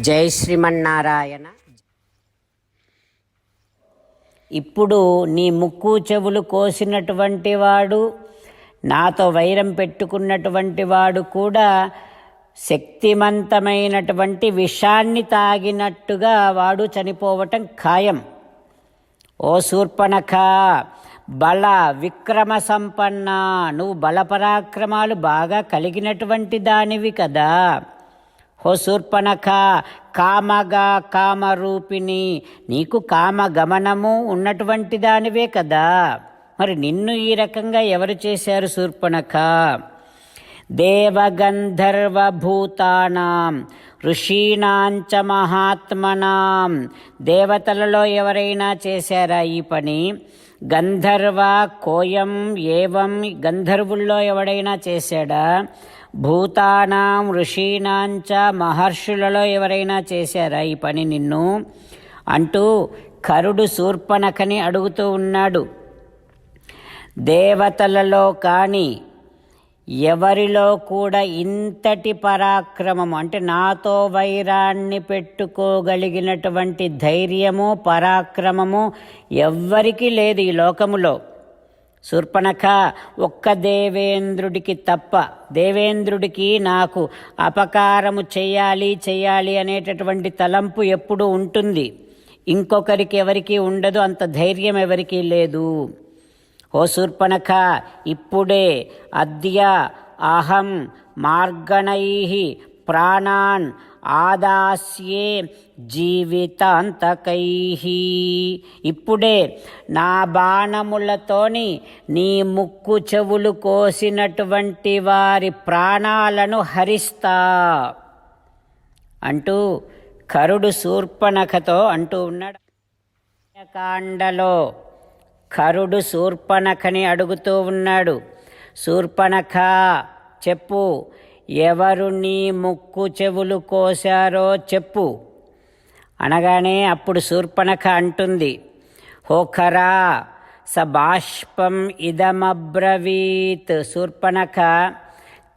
జై శ్రీమన్నారాయణ. ఇప్పుడు నీ ముక్కు చెవులు కోసినటువంటి వాడు నాతో వైరం పెట్టుకున్నటువంటి వాడు కూడా శక్తిమంతమైనటువంటి విషాన్ని తాగినట్టుగా వాడు చనిపోవటం ఖాయం. ఓ శూర్పణఖ బల విక్రమ సంపన్న నువ్వు బలపరాక్రమాలు బాగా కలిగినటువంటి దానివి కదా. ఓ శూర్పణఖ కామగా కామరూపిణి నీకు కామ గమనము ఉన్నటువంటి దానివే కదా. మరి నిన్ను ఈ రకంగా ఎవరు చేశారు శూర్పణఖ దేవగంధర్వభూతానాం ఋషీణాంచ మహాత్మనాం. దేవతలలో ఎవరైనా చేశారా ఈ పని? గంధర్వ కోయం ఏవం గంధర్వుల్లో ఎవడైనా చేశాడా? భూతానాం ఋషీణాంచ మహర్షులలో ఎవరైనా చేశారా ఈ పని నిన్ను? అంటూ కరుడు శూర్పణకని అడుగుతూ ఉన్నాడు. దేవతలలో కానీ ఎవరిలో కూడా ఇంతటి పరాక్రమము అంటే నాతో వైరాన్ని పెట్టుకోగలిగినటువంటి ధైర్యము పరాక్రమము ఎవ్వరికీ లేదు ఈ లోకములో. శూర్పణఖ ఒక్క దేవేంద్రుడికి తప్ప దేవేంద్రుడికి నాకు అపకారము చేయాలి చేయాలి అనేటటువంటి తలంపు ఎప్పుడు ఉంటుంది. ఇంకొకరికి ఎవరికీ ఉండదు అంత ధైర్యం ఎవరికీ లేదు. ఓ శూర్పణఖ ఇప్పుడే అద్య అహం మార్గణై ప్రాణాన్ ఆదాస్యే జీవితాంతకై ఇప్పుడే నా బాణములతోని నీ ముక్కు చెవులు కోసినటువంటి వారి ప్రాణాలను హరిస్తా అంటూ కరుడు శూర్పణఖతో అంటూ ఉన్నాడు. కాండలో కరుడు శూర్పణఖని అడుగుతూ ఉన్నాడు. శూర్పణఖ చెప్పు ఎవరు నీ ముక్కు చెవులు కోశారో చెప్పు. అనగానే అప్పుడు శూర్పణఖ అంటుంది హోఖరా స బాష్పం ఇదమబ్రవీత్. శూర్పణఖ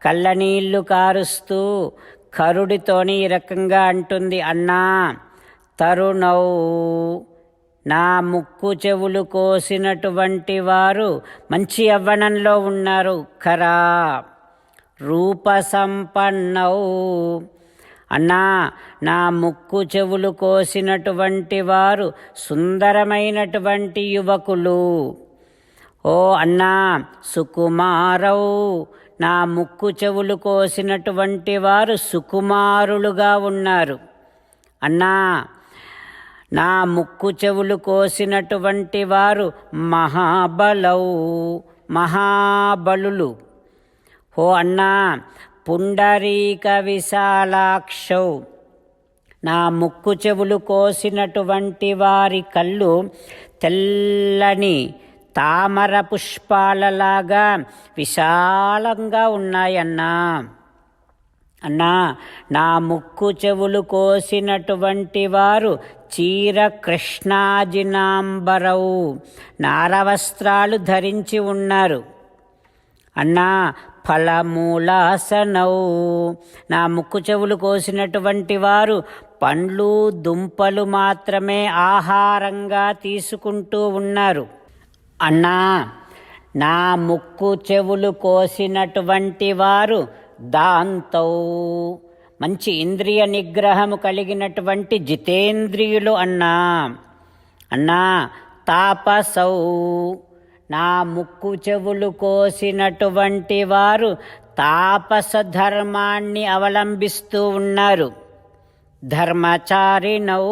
కళ్ళనీళ్ళు కారుస్తూ కరుడితోని ఈ రకంగా అంటుంది అన్నా తరుణౌ నా ముక్కు చెవులు కోసినటువంటి వారు మంచి యవ్వనంలో ఉన్నారు ఖరా. రూప సంపన్నౌ అన్నా నా ముక్కు చెవులు కోసినటువంటి వారు సుందరమైనటువంటి యువకులు. ఓ అన్నా సుకుమారౌ నా ముక్కు చెవులు కోసినటువంటి వారు సుకుమారులుగా ఉన్నారు. అన్నా నా ముక్కు చెవులు కోసినటువంటి వారు మహాబలౌ మహాబలులు. ఓ అన్నా పుండరీక విశాలాక్షౌ నా ముక్కు చెవులు కోసినటువంటి వారి కళ్ళు తెల్లని తామర పుష్పాలలాగా విశాలంగా ఉన్నాయన్నా అన్నా నా ముక్కు చెవులు కోసినటువంటి వారు చీర కృష్ణాజినాంబరవు నారవస్త్రాలు ధరించి ఉన్నారు. అన్నా ఫలమూలాసనౌ నా ముక్కు చెవులు కోసినటువంటి వారు పండ్లు దుంపలు మాత్రమే ఆహారంగా తీసుకుంటూ ఉన్నారు. అన్నా నా ముక్కు చెవులు కోసినటువంటి వారు దాంతో మంచి ఇంద్రియ నిగ్రహము కలిగినటువంటి జితేంద్రియులు అన్నా. అన్నా తాపసౌ నా ముక్కు చెవులు కోసినటువంటి వారు తాపస ధర్మాన్ని అవలంబిస్తూ ఉన్నారు. ధర్మచారిణౌ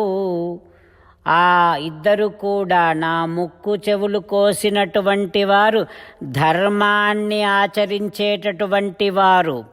ఆ ఇద్దరు కూడా నా ముక్కు చెవులు కోసినటువంటి వారు ధర్మాన్ని ఆచరించేటటువంటి వారు.